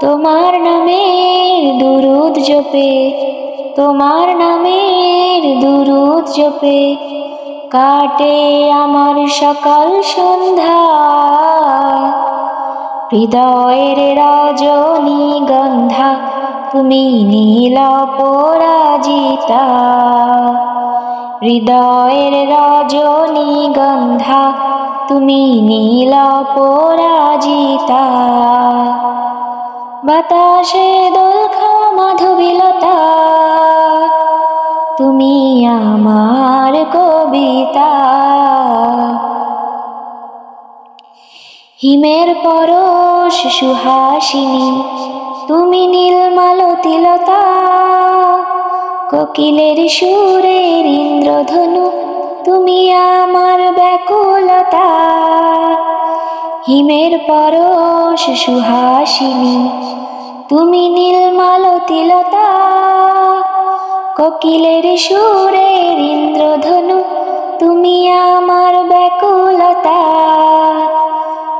তোমার নামের দুরুদ জপে, তোমার নামের দুরুদ জপে। কাটে আমার সকাল সন্ধ্যা, হৃদয়ের রজনীগন্ধা তুমি নীল পরাজিতা হৃদয়ের রজনীগন্ধা তুমি নীল পরাজিতা বাতাসে দোল মাধবীলতা। তুমি আমার কবিতা। হিমের পরশ সুহাসিনী, তুমি নীলমালতিলতা কোকিলের সুরের ইন্দ্রধনু, তুমি আমার ব্যাকুলতা। হিমের পরশ সুহাসিনী তুমি নীলমালতিলতা কোকিলের সুরের ইন্দ্রধনু, তুমি আমার ব্যাকুলতা।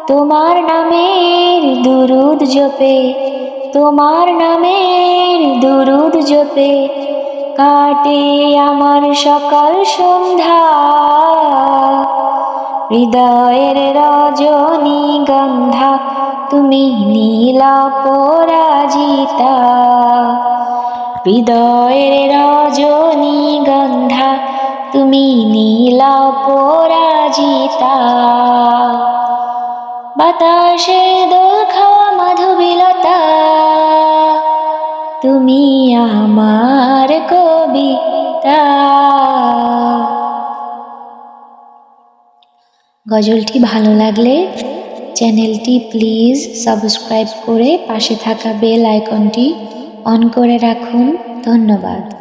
তোমার নামের দুরুদ জপে, তোমার নামের দুরুদ জপে, কাটে আমার সকাল সন্ধ্যা। হৃদয়ের রজনীগন্ধা তুমি নীল পরাজিতা। হৃদয়ের রজনীগন্ধা তুমি নীল পরাজিতা। বাতাসে দোল খাওয়া মাধবীলতা, তুমি আমার কবিতা। গজলটি ভালো লাগলে চ্যানেলটি প্লিজ সাবস্ক্রাইব করে পাশে থাকা বেল আইকনটি অন করে রাখুন। ধন্যবাদ।